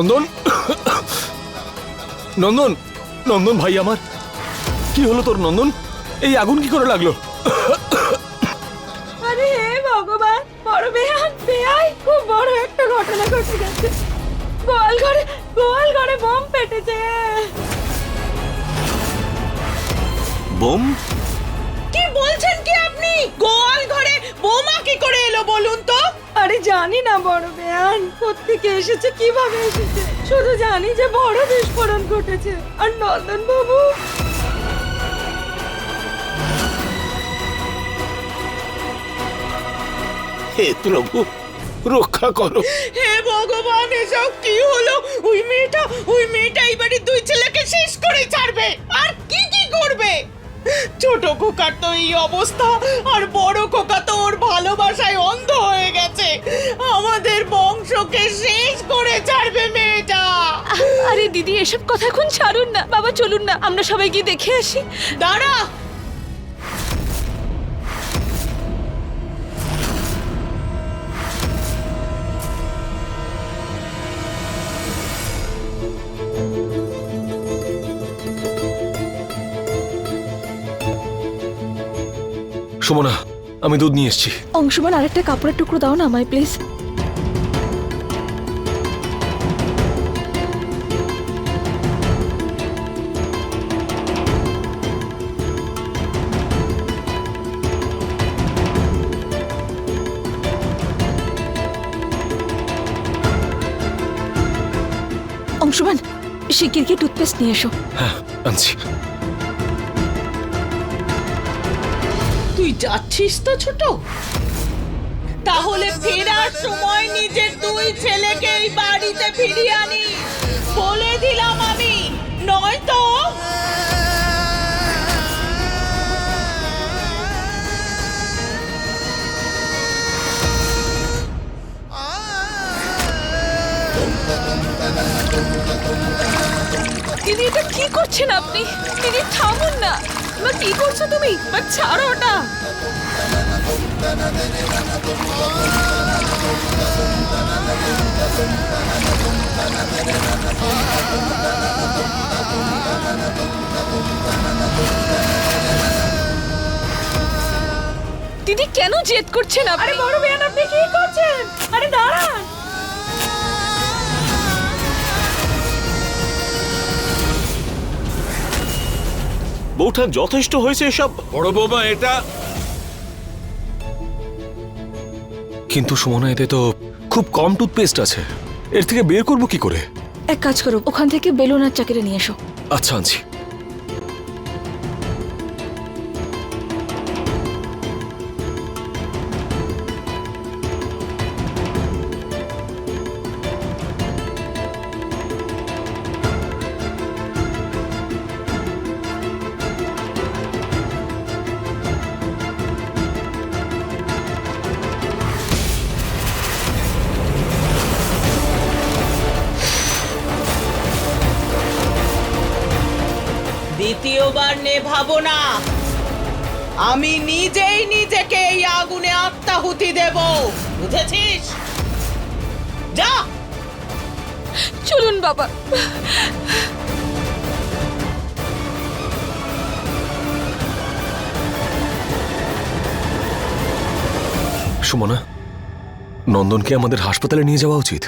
নন্দন? নন্দন নন্দন ভাই আমার। কি হলো তোর নন্দন? এই আগুন কি করে লাগল? আরে হে ভগবান বড় বেহান বেহাই খুব বড় একটা ঘটনা ঘটে গেছে। গোয়াল ঘরে গোয়াল ঘরে বোম পেটেছে বোম? কি বলছেন কি আপনি? গোয়াল ঘরে বোমা কি করে এলো বলুন তো? আরে জানি না বড় বেহান কোত্থেকে এসেছে কীভাবে এসেছে? শুধু জানি যে বড় বিস্ফোরণ ঘটেছে। আর নন্দন বাবু? হে প্রভু রক্ষা করো। হে ভগবান এসব কি হলো? ওই মেয়েটা ওই মেয়েটা এই বাড়ির দুই ছেলেকে শেষ করে ছাড়বে। আর কি কি করবে? ছোট খোকার তো এই অবস্থা আর বড় খোকা তো ওর ভালোবাসায় অন্ধ হয়ে গেছে। আমাদের বংশকে শেষ করে ছাড়বে মেয়েটা। আরে দিদি এসব কথা এখন ছাড়ুন না। বাবা চলুন না আমরা সবাই গিয়ে দেখে আসি। দাঁড়া সুমনা আমি দুধ নিয়ে এসেছি। অংশমান আরেকটা কাপড়ের টুকরো দাও না আমায় প্লিজ অংশমান শিগগির গিয়ে টুথপেস্ট নিয়ে এসো। হ্যাঁ আনছি। তুই যাচ্ছিস তো ছোট তাহলে ফেরার সময় নিজের দুই ছেলেকে এই বাড়িতে ফিরিয়ে আনি বলে দিলাম আমি নয়তো দিদি এটা কি করছেন আপনি দিদি থামুন না মা কি করছ তুমি? মা ছাড়ো ওটা। দিদি, কেন জেদ করছেন আরে বড় বেয়ান, আপনি কি করছেন? আরে দাঁড়ান। বউঠান যথেষ্ট হয়েছে এসব? বড় বৌমা এটা কিন্তু সুমনা এতে তো খুব কম টুথপেস্ট আছে। এর থেকে বের করব কি করে? এক কাজ করো ওখান থেকে বেলুন আর চাকিটা নিয়ে এসো। আচ্ছা আনছি। বাবা। সুমনা নন্দনকে আমাদের হাসপাতালে নিয়ে যাওয়া উচিত।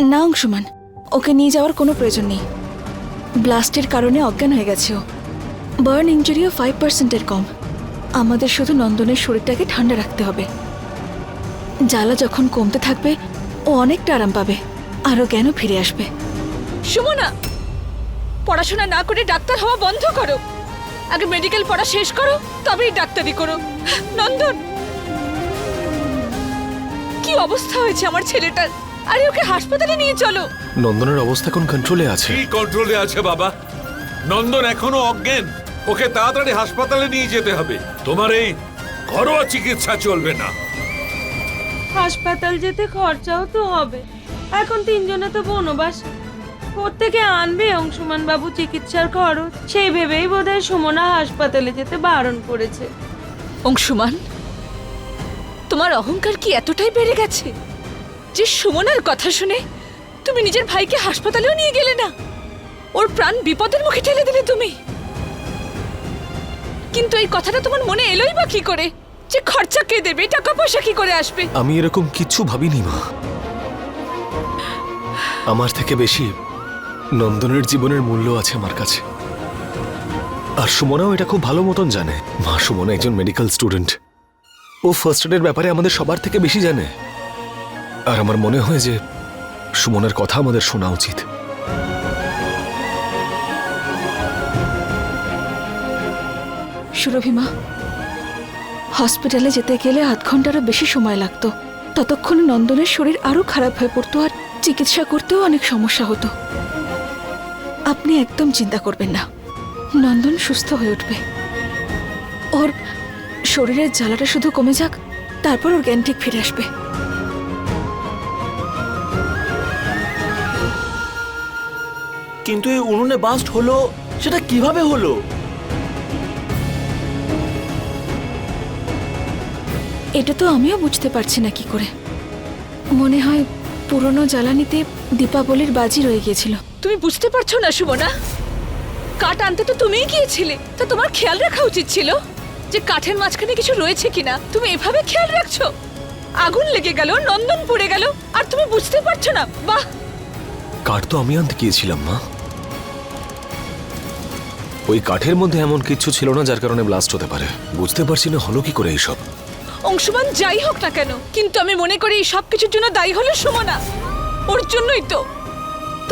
না অংশমান ওকে নিয়ে যাওয়ার কোনো প্রয়োজন নেই। ব্লাস্টের কারণে অজ্ঞান হয়ে গেছে ও। বার্ন ইঞ্জুরিও ফাইভ পার্সেন্টের কম। আমাদের শুধু নন্দনের শরীরটাকে ঠান্ডা রাখতে হবে। জ্বালা যখন কমতে থাকবে ও অনেকটা আরাম পাবে। আরও জ্ঞানও ফিরে আসবে। সুমনা পড়াশোনা না করে ডাক্তার হওয়া বন্ধ করো। আগে মেডিকেল পড়া শেষ করো তবেই ডাক্তারি করো। নন্দন কি অবস্থা হয়েছে আমার ছেলেটার? আরে ওকে হাসপাতালে নিয়ে চলো। নন্দনের অবস্থা কোন কন্ট্রোলে আছে। কি কন্ট্রোলে আছে বাবা? নন্দন এখনও অজ্ঞান। ওকে তাড়াতাড়ি হাসপাতালে নিয়ে যেতে হবে। তোমার এই ঘরোয়া চিকিৎসা চলবে না। হাসপাতাল যেতে খরচাও তো হবে। এখন তিনজনে তো বনবাস। থেকে আনবে অংশুমান বাবু চিকিৎসার খরচ। সেই ভেবেই বোধহয় সুমনা হাসপাতালে যেতে বারণ করেছে। অংশুমান তোমার অহংকার কি এতটাই বেড়ে গেছে? যে সুমনার কথা শুনে তুমি নিজের ভাইকে হাসপাতালেও নিয়ে গেলে না। ওর প্রাণ বিপদের মুখে ঠেলে দিলে তুমি। কিন্তু এই কথাটা তোমার মনে এলোই বা কি করে? যে খরচা কে দেবে টাকা পয়সা কি করে আসবে? আমি এরকম কিচ্ছু ভাবিনি মা। আমার থেকে বেশি নন্দনের জীবনের মূল্য আছে আমার কাছে। আর সুমনাও এটা খুব ভালো মতন জানে। মা সুমনা একজন মেডিকেল স্টুডেন্ট ও ফার্স্ট এডের ব্যাপারে আমাদের সবার থেকে বেশি জানে। আর আমার মনে হয় যে, সুমনের কথা আমাদের শোনা উচিত। সুরভিমা হসপিটালে যেতে গেলে আধ ঘন্টারও বেশি সময় লাগতো। ততক্ষণে নন্দনের শরীর আরও খারাপ হয়ে পড়তো আর চিকিৎসা করতেও অনেক সমস্যা হতো। আপনি একদম চিন্তা করবেন না। নন্দন সুস্থ হয়ে উঠবে। ওর শরীরের জ্বালাটা শুধু কমে যাক তারপর ওর জ্ঞান ঠিক ফিরে আসবে। কিন্তু এই উনুনে বাস্ট হলো সেটা কীভাবে হলো? এটা তো আমিও বুঝতে পারছি না কি করে। মনে হয় পুরনো জ্বালানিতে দীপাবলির বাজি রয়ে গিয়েছিল। তুমি বুঝতে পারছ না সুমনা। কাঠ আনতে তো তুমিই গিয়েছিলে। তা তোমার খেয়াল রাখা উচিত ছিল যে কাঠের মাঝখানে কিছু রয়েছে কিনা। তুমি এভাবে খেয়াল রাখছো? আগুন লেগে গেল নন্দন পুড়ে গেল আর তুমি বুঝতে পারছ না। বাহ! কাঠ তো আমি আনতে গিয়েছিলাম মা। ওই কাঠের মধ্যে এমন কিছু ছিল না যার কারণে ব্লাস্ট হতে পারে। বুঝতে পারছি না হলো কি করে এইসব। অংশমান যাই হোক না কেন কিন্তু আমি মনে করি এই সব কিছুর জন্য দায়ী হলো সুমনা। ওর জন্যই তো।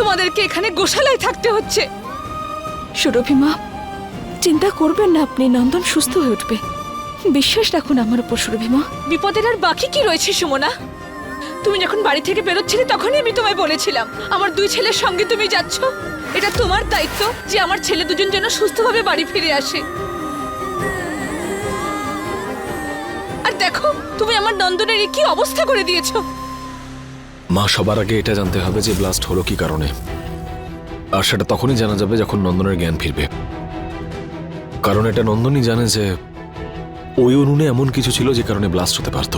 তোমাদেরকে এখানে গোশালায় থাকতে হচ্ছে। সুরভিমা চিন্তা করবেন না আপনি, নন্দন সুস্থ হয়ে উঠবে। বিশ্বাস রাখুন আমার উপর সুরভিমা বিপদের আর বাকি কি রয়েছে, সুমনা? তুমি যখন বাড়ি থেকে বেরোচ্ছিলে, তখনই আমি তোমায় বলেছিলাম, আমার দুই ছেলের সঙ্গে তুমি যাচ্ছ। এটা তোমার দায়িত্ব যে আমার ছেলে দুজন যেন সুস্থভাবে বাড়ি ফিরে আসে। আর দেখো, তুমি আমার নন্দনের কি অবস্থা করে দিয়েছ? মা সবার আগে এটা জানতে হবে যে ব্লাস্ট হলো কি কারণে। আর সেটা তখনই জানা যাবে যখন নন্দনের জ্ঞান ফিরবে। কারণ এটা নন্দনই জানে যে ওই উনুনে এমন কিছু ছিল যে কারণে ব্লাস্ট হতে পারত।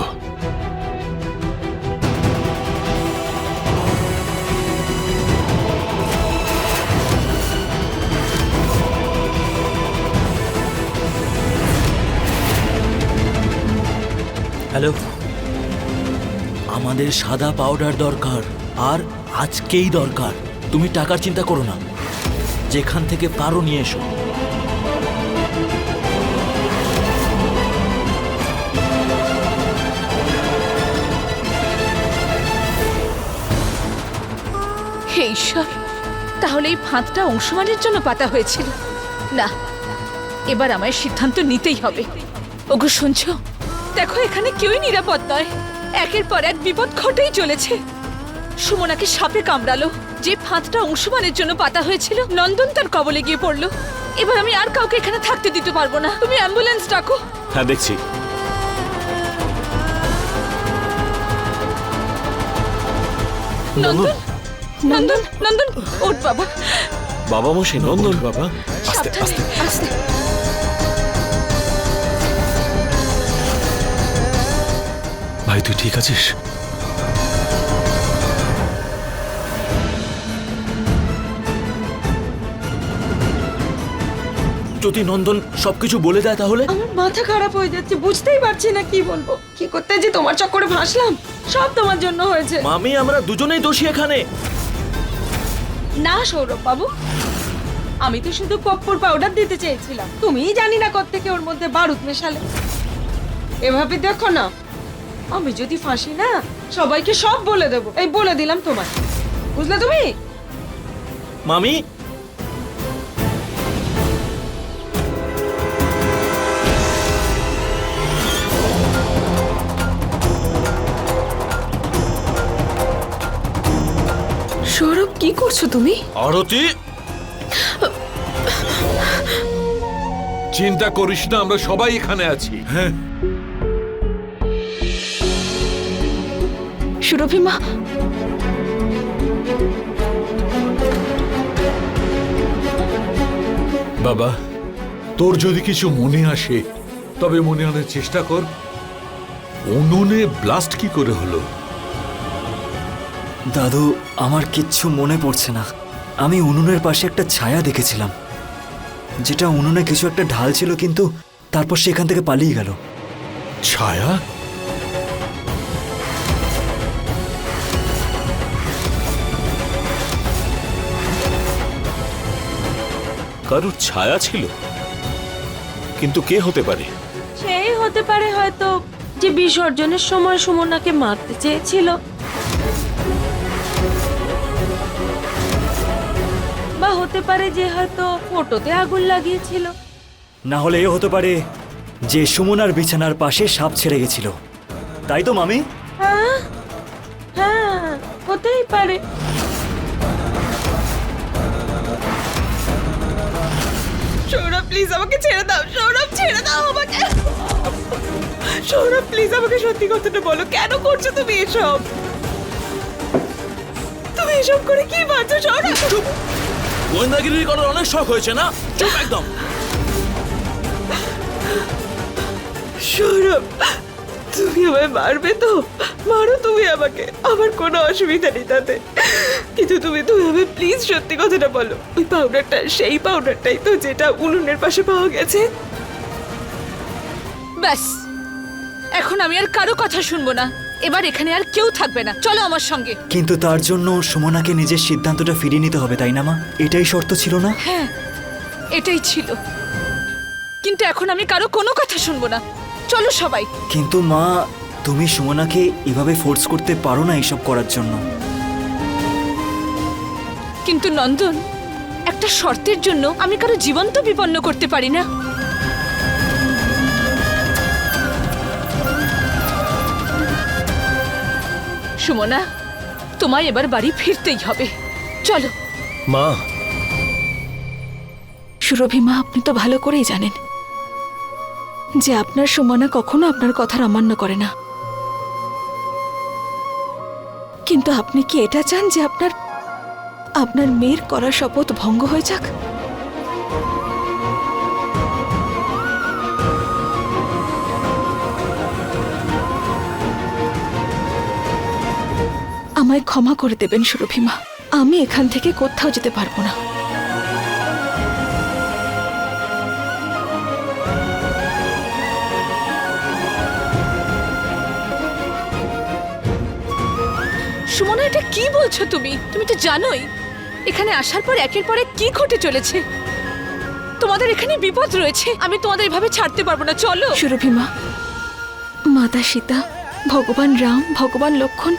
হ্যালো? আমাদের সাদা পাউডার দরকার, আর আজকেই দরকার। তুমি টাকার চিন্তা করো না। যেখান থেকে পারো নিয়ে এসো। ঈশ্বর, তাহলে এই ফাঁদটা অংশমানের জন্য পাতা হয়েছিল। না, এবার আমায় সিদ্ধান্ত নিতেই হবে। ওগো, শুনছো? দেখো, এখানে কেউই নিরাপদ নয়। একের পর এক বিপদ ঘটেই চলেছে। সুমনাকে সাপে কামড়ালো যে ফাঁদটা অংশমানের জন্য পাতা হয়েছিল নন্দন তার কবলে গিয়ে পড়ল। এবার আমি আর কাউকে এখানে থাকতে দিতে পারব না। তুমি অ্যাম্বুলেন্স ডাকো। হ্যাঁ দেখছি। নন্দন নন্দন নন্দন ওঠ বাবা। বাবা মশাই নন্দন। বাবা আস্তে আস্তে। আস্তে। ভাই তুই ঠিক আছিস? যদি নন্দন সবকিছু বলে দেয় তাহলে? আমার মাথা খারাপ হয়ে যাচ্ছে বুঝতেই পারছি না কি বলব। কি করতে যে তোমার চক্করে ভাসলাম? সব তোমার জন্য হয়েছে। মামি আমরা দুজনেই দোষী এখানে। না সৌরভ বাবু। আমি তো শুধু কপ্পর পাউডার দিতে চেয়েছিলাম। তুমিই জানি না থেকে ওর মধ্যে বারুদ মেশালে। এভাবে দেখো না আমি যদি ফাঁসি না সবাইকে সব বলে দেবো। এই বলে দিলাম তোমার বুঝলে তুমি? মামি? সৌরভ কি করছ তুমি? আরতি? চিন্তা করিস না আমরা সবাই এখানে আছি। হ্যাঁ সুরভিমা বাবা তোর যদি কিছু মনে আসে তবে মনে আনার চেষ্টা কর। উনুনে ব্লাস্ট কি করে হলো? দাদু আমার কিচ্ছু মনে পড়ছে না। আমি উনুনের পাশে একটা ছায়া দেখেছিলাম। যেটা উনুনে কিছু একটা ঢাল ছিল কিন্তু তারপর সেখান থেকে পালিয়ে গেল। ছায়া? কারুর ছায়া ছিল? কিন্তু কে হতে পারে? সেই হতে পারে হয়তো যে বিসর্জনের সময় সুমনাকে মারতে চেয়েছিল। বা হতে পারে যে হয়তো ফটোতে আগুন লাগিয়েছিল। না হলে এ হতে পারে যে সুমনার বিছানার পাশে সাপ ছেড়ে গেছিল। তাই তো মামি? হ্যাঁ হ্যাঁ হতেই পারে। সৌরভ প্লিজ আমাকে ছেড়ে দাও সৌরভ ছেড়ে দাও আমাকে। সৌরভ প্লিজ আমাকে সত্যি কথাটা বলো কেন করছ তুমি এসব? তুমি এসব করে কি বাঁচো সৌরভ? গোয়েন্দাগিরি করার অনেক শখ হয়েছে না? চুপ একদম। সৌরভ তুমি আমায় মারবে তো? মারো তুমি আমাকে। আমার কোনো অসুবিধা নেই তাতে। কিন্তু তুমি তুমি আমায় প্লিজ সত্যি কথাটা বলো। ওই পাউডারটা সেই পাউডারটাই তো যেটা উনুনের পাশে পাওয়া গেছে। ব্যাস। এখন আমি আর কারও কথা শুনব না। এবার এখানে আর কেউ থাকবে না। চলো আমার সঙ্গে। কিন্তু তার জন্য সুমনাকে নিজের সিদ্ধান্তটা ফিরিয়ে নিতে হবে তাই না মা? এটাই শর্ত ছিল না? হ্যাঁ এটাই ছিল। কিন্তু এখন আমি কারও কোনো কথা শুনব না। চলো সবাই। কিন্তু মা তুমি সুমনাকে এভাবে ফোর্স করতে পারো না এইসব করার জন্য। কিন্তু নন্দন একটা শর্তের জন্য আমি কারও জীবন তো বিপন্ন করতে পারি না। সুমনা তোমায় এবার বাড়ি ফিরতেই হবে। চলো। মা। সুরভি মা আপনি তো ভালো করেই জানেন। যে আপনার সুমনা কখনো আপনার কথার অমান্য করে না। কিন্তু আপনি কি এটা চান যে আপনার আপনার মেয়ের করা শপথ ভঙ্গ হয়ে যাক? আমায় ক্ষমা করে দেবেন সুরভি মা। আমি এখান থেকে কোথাও যেতে পারব না। এটা কি বলছো তুমি? তুমি তো জানোই। এখানে আসার পর একের পর এক কি ঘটে চলেছে? তোমাদের এখানে বিপদ রয়েছে। আমি তোমাদের এভাবে ছাড়তে পারব না। চলো। সুরভিমা, মাতা সীতা, ভগবান রাম, ভগবান লক্ষণ,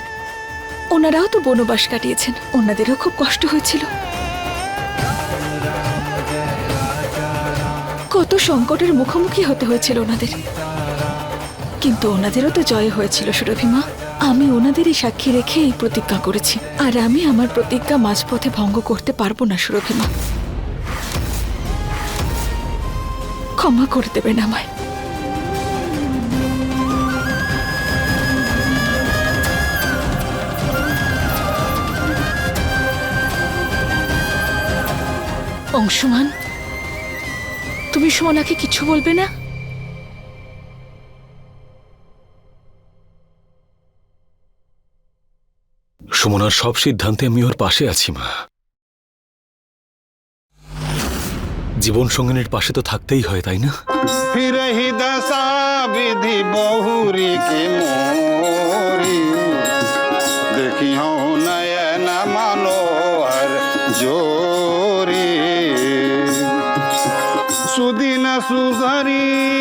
ওনারাও তো বনবাস কাটিয়েছেন। ওনাদেরও খুব কষ্ট হয়েছিল। কত সংকটের মুখোমুখি হতে হয়েছিল ওনাদের। কিন্তু ওনাদেরও তো জয় হয়েছিল, সুরভিমা। আমি ওনাদেরই সাক্ষী রেখে এই প্রতিজ্ঞা করেছি। আর আমি আমার প্রতিজ্ঞা মাঝপথে ভঙ্গ করতে পারব না, সুরভিমা। ক্ষমা করে দেবেন আমায়। অংশুমান, তুমি সুমনাকে কিছু বলবে না? সুমনার সব সিদ্ধান্তে আমি ওর পাশে আছি, মা। জীবন সঙ্গিনীর পাশে তো থাকতেই হয়, তাই না? বিধি সুদিন সুজরি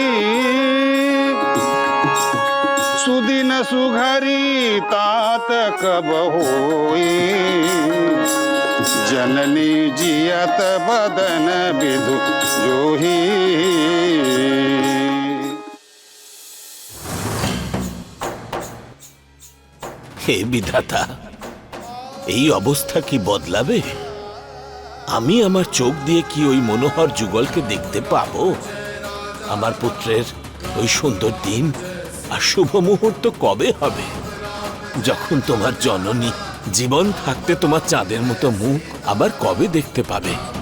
सुघरी तात कब होई जननी जियत बदन विधु जोही হে বিধাতা এই অবস্থা কি বদলাবে আমি আমার চোখ দিয়ে কি ওই মনোহর যুগলকে দেখতে পাবো আমার পুত্রের ওই সুন্দর দিন আর শুভ মুহূর্ত কবে হবে? যখন তোমার জননী জীবন থাকতে তোমার চাঁদের মতো মুখ আবার কবে দেখতে পাবে?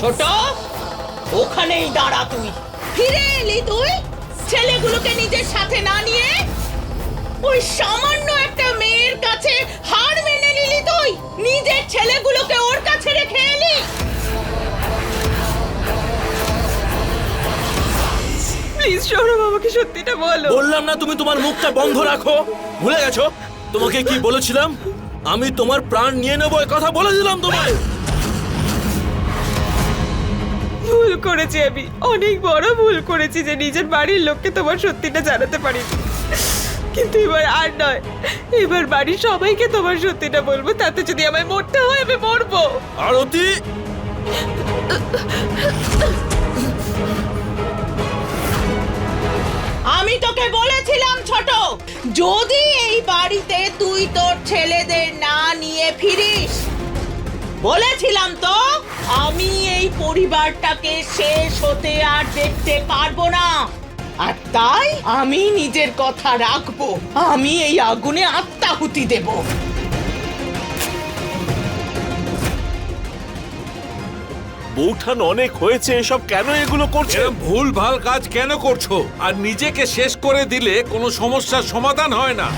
ছোট ওখানেই দাঁড়া তুই। ফিরে এলি তুই? ছেলেগুলোকে নিজের সাথে না নিয়ে? ওই সামান্য একটা মেয়ের কাছে হার মেনে নিলি তুই? নিজের ছেলেগুলোকে ওর কাছে রেখে এলি? প্লিজ সৌরভ আমাকে সত্যিটা বলো। বললাম না তুমি তোমার মুখটা বন্ধ রাখো। ভুলে গেছো? তোমাকে কি বলেছিলাম? আমি তোমার প্রাণ নিয়ে নেব কথা বলেছিলাম তোমায়। করেছি আমি। অনেক বড় ভুল করেছি যে নিজের বাড়ির লোককে তোমার সত্যিটা জানাতে পারিনি। কিন্তু এবার আর নয়। এবার বাড়ির সবাইকে তোমার সত্যিটা বলব তাতে যদি আমায় মরতে হয় আমি মরবো। আরতি! আমি তোকে বলেছিলাম ছোট যদি এই বাড়িতে তুই তোর ছেলেদের না নিয়ে ফিরিস বলেছিলাম তো। আমি এই পরিবারটাকে শেষ হতে আর দেখতে পারব না। আর তাই আমি নিজের কথা রাখব। আমি এই আগুনে আত্মাহুতি দেবো। বৌঠান অনেক হয়েছে এসব কেন এগুলো করছে? ভুল ভালো কাজ কেন করছ? আর নিজেকে শেষ করে দিলে কোনো সমস্যার সমাধান হয় না।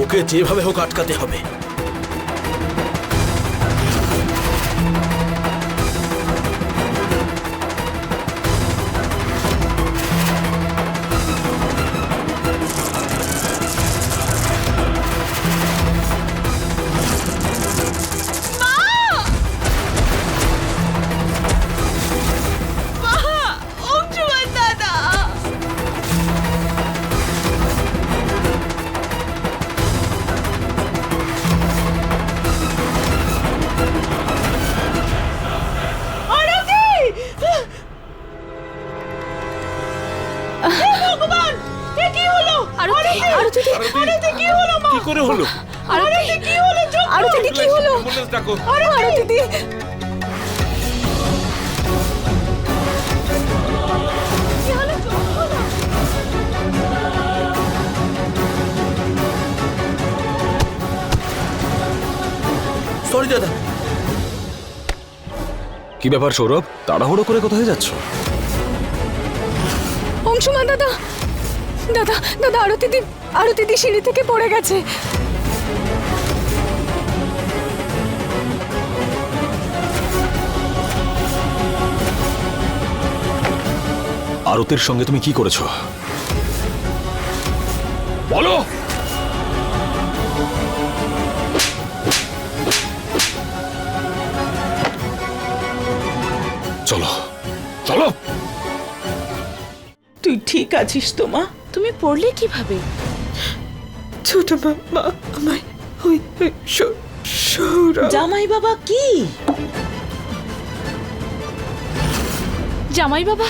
ওকে যেভাবে হোক আটকাতে হবে। কি ব্যাপার সৌরভ? তাড়াহুড়ো করে কোথায় যাচ্ছ? অংশুমান দাদা। দাদা দাদা আরতি দি আরতি দি সিঁড়ি থেকে পড়ে গেছে। আরতের সঙ্গে তুমি কি করেছ? বলো! চলো চলো। তুই ঠিক আছিস তো মা? তুমি পড়লে কীভাবে? ছোট মা আমায় ওই ওই সৌ- সৌরভ জামাই বাবা কি? জামাই বাবা?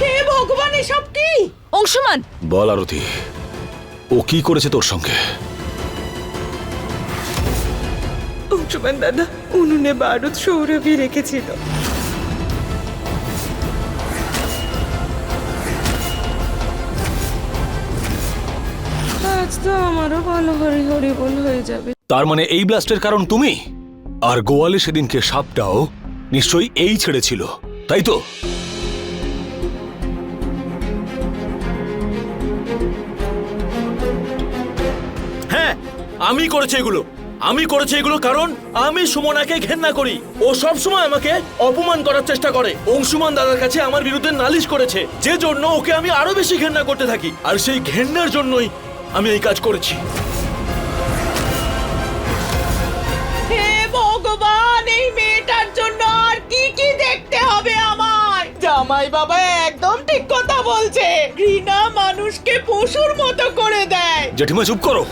হে ভগবান এসব কি? অংশুমান! বল আরতি। ও কি করেছে তোর সঙ্গে? অংশুমান দাদা উনুনে বারুদ সৌরভই রেখেছিল। আজ তো আমারও হরি হরি বল হয়ে যাবে। তার মানে এই ব্লাস্টের কারণ তুমি? আর গোয়ালে সেদিনকে সাপটাও নিশ্চয়ই এই ছেড়েছিল, তাই তো? হ্যাঁ আমি করেছি এগুলো। আমি করেছি এগুলো কারণ আমি সুমনাকে ঘেন্না করি। ও সব সময় আমাকে অপমান করার চেষ্টা করে। অংশুমান দাদার কাছে আমার বিরুদ্ধে নালিশ করেছে। যে জন্য ওকে আমি আরও বেশি ঘেন্না করতে থাকি। আর সেই ঘেন্নার জন্যই আমি এই কাজ করেছি। হে ভগবান এই মেয়েটার জন্য আর কি কি দেখতে হবে আমার জামাই বাবা একদম ঠিক কথা বলছে। ঘৃণা মানুষকে পশুর মতো করে দেয়। জেঠিমা চুপ করো।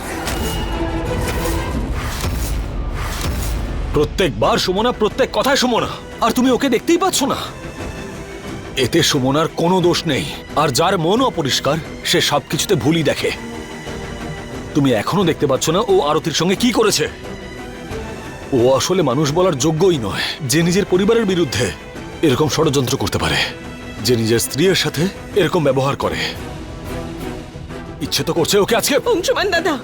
প্রত্যেকবার সুমনা প্রত্যেক কথায় সুমনা। আর তুমি ওকে দেখতেই পাচ্ছ না। এতে সুমনার কোনো দোষ নেই। আর যার মন অপরিষ্কার, সে সবকিছুতে ভুলই দেখে। তুমি এখনও দেখতে পাচ্ছ না ও আরতির সঙ্গে কি করেছে। ও আসলে মানুষ বলার যোগ্যই নয়। যে নিজের পরিবারের বিরুদ্ধে এরকম ষড়যন্ত্র করতে পারে। যে নিজের স্ত্রীর সাথে এরকম ব্যবহার করে। ইচ্ছে তো করছে ওকে আজকে অংশুমান দাদা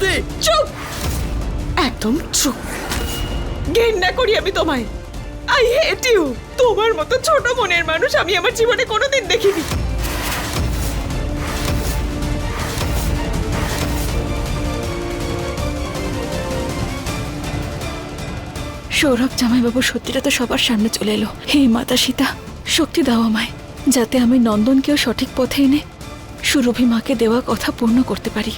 আরতি চুপ! একদম চুপ। ঘেন্না করি আমি তোমায়। আই হেট ইউ তোমার মতো ছোট মনের মানুষ আমি আমার জীবনে কোনোদিন দেখিনি। সৌরভ জামাইবাবু, সত্যিটা তো সবার সামনে চলে এলো। হে মাতা সীতা, শক্তি দাও আমায়, যাতে আমি নন্দনকেও সঠিক পথে এনে সুরভি মাকে দেওয়া কথা পূর্ণ করতে পারি।